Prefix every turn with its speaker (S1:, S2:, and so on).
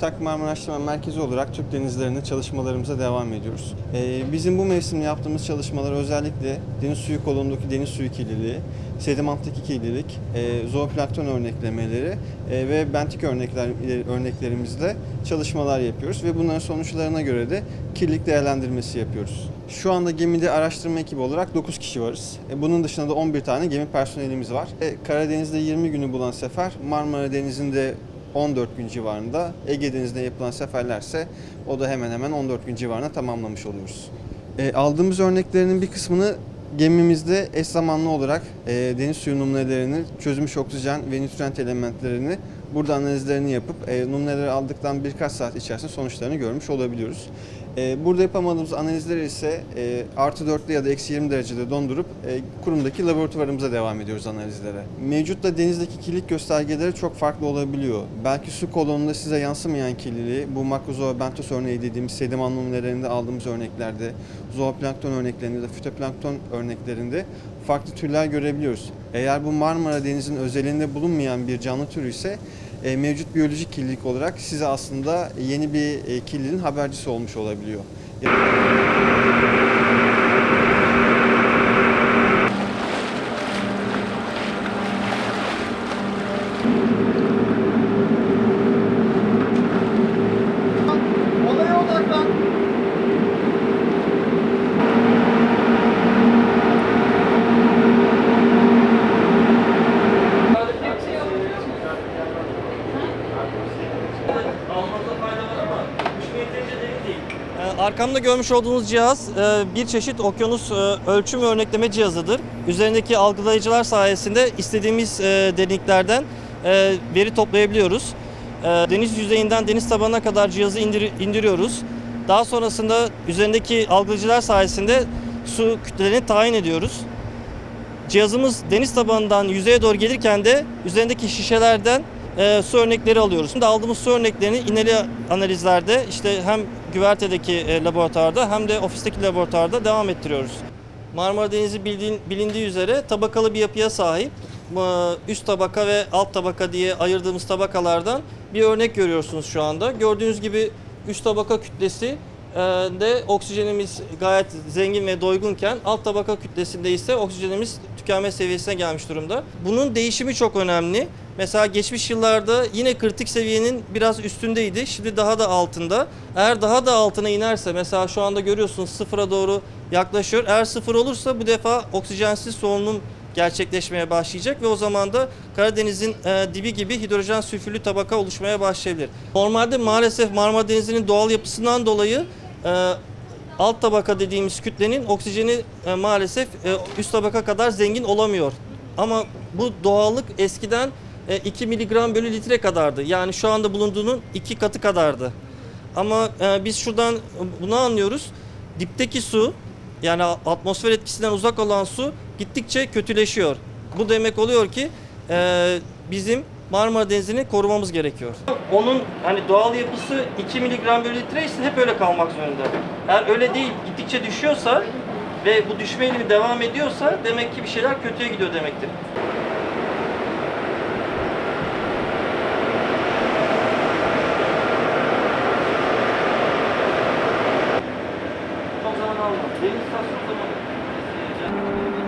S1: TÜBİTAK Marmara Araştırma Merkezi olarak Türk denizlerinde çalışmalarımıza devam ediyoruz. Ee, bizim bu mevsimde yaptığımız çalışmalar özellikle deniz suyu kolundaki deniz suyu kirliliği, sedimentteki kirlilik, e, zooplankton örneklemeleri e, ve bentik örnekler, örneklerimizle çalışmalar yapıyoruz ve bunların sonuçlarına göre de kirlilik değerlendirmesi yapıyoruz. Şu anda gemide araştırma ekibi olarak 9 kişi varız. E, Bunun dışında da 11 tane gemi personelimiz var. E, Karadeniz'de 20 günü bulan sefer, Marmara Denizi'nde 14 gün civarında, Ege Denizi'nde yapılan seferlerse o da hemen hemen 14 gün civarında tamamlamış oluyoruz. E, aldığımız örneklerinin bir kısmını gemimizde eş zamanlı olarak e, deniz suyu numunelerinin çözülmüş oksijen ve nütrient elementlerini burada analizlerini yapıp e, numuneleri aldıktan birkaç saat içerisinde sonuçlarını görmüş olabiliyoruz. E, burada yapamadığımız analizleri ise e, artı 4'te ya da eksi 20 derecede dondurup e, kurumdaki laboratuvarımıza devam ediyoruz analizlere. Mevcutta denizdeki kirlilik göstergeleri çok farklı olabiliyor. Belki su kolonunda size yansımayan kirliliği bu makrozoa örneği dediğimiz sediman numunelerinde aldığımız örneklerde, zooplankton örneklerinde de fütoplankton örneklerinde farklı türler görebiliyoruz. Eğer bu Marmara Denizi'nin özelinde bulunmayan bir canlı türü ise e, mevcut biyolojik kirlilik olarak size aslında yeni bir e, kirliliğin habercisi olmuş olabiliyor.
S2: Arkamda görmüş olduğunuz cihaz e, bir çeşit okyanus e, ölçüm ve örnekleme cihazıdır. Üzerindeki algılayıcılar sayesinde istediğimiz e, derinliklerden veri toplayabiliyoruz. Deniz yüzeyinden deniz tabanına kadar cihazı indir- indiriyoruz. Daha sonrasında üzerindeki algılayıcılar sayesinde su kütlelerini tayin ediyoruz. Cihazımız deniz tabanından yüzeye doğru gelirken de üzerindeki şişelerden e, su örnekleri alıyoruz. Şimdi aldığımız su örneklerini ineli analizlerde işte hem güvertedeki e, laboratuvarda hem de ofisteki laboratuvarda devam ettiriyoruz. Marmara Denizi bildiğin, bilindiği üzere tabakalı bir yapıya sahip. Bu, Üst tabaka ve alt tabaka diye ayırdığımız tabakalardan bir örnek görüyorsunuz şu anda. Gördüğünüz gibi üst tabaka kütlesi e, de oksijenimiz gayet zengin ve doygunken alt tabaka kütlesinde ise oksijenimiz tükenme seviyesine gelmiş durumda. Bunun değişimi çok önemli. Mesela geçmiş yıllarda yine kritik seviyenin biraz üstündeydi. Şimdi daha da altında. Eğer daha da altına inerse mesela şu anda görüyorsunuz sıfıra doğru yaklaşıyor. Eğer sıfır olursa bu defa oksijensiz solunum gerçekleşmeye başlayacak ve o zaman da Karadeniz'in e, dibi gibi hidrojen sülfürlü tabaka oluşmaya başlayabilir. Normalde maalesef Marmara Denizi'nin doğal yapısından dolayı e, alt tabaka dediğimiz kütlenin oksijeni e, maalesef e, üst tabaka kadar zengin olamıyor. Ama bu doğallık eskiden 2 miligram bölü litre kadardı. Yani şu anda bulunduğunun iki katı kadardı. Ama e, biz şuradan bunu anlıyoruz. Dipteki su yani atmosfer etkisinden uzak olan su gittikçe kötüleşiyor. Bu demek oluyor ki e, bizim Marmara Denizi'ni korumamız gerekiyor. Onun hani doğal yapısı 2 miligram bölü litre ise hep öyle kalmak zorunda. Eğer öyle değil gittikçe düşüyorsa ve bu düşme eğilimi devam ediyorsa demek ki bir şeyler kötüye gidiyor demektir. o zaman almadı. Benim istasyon zamanı.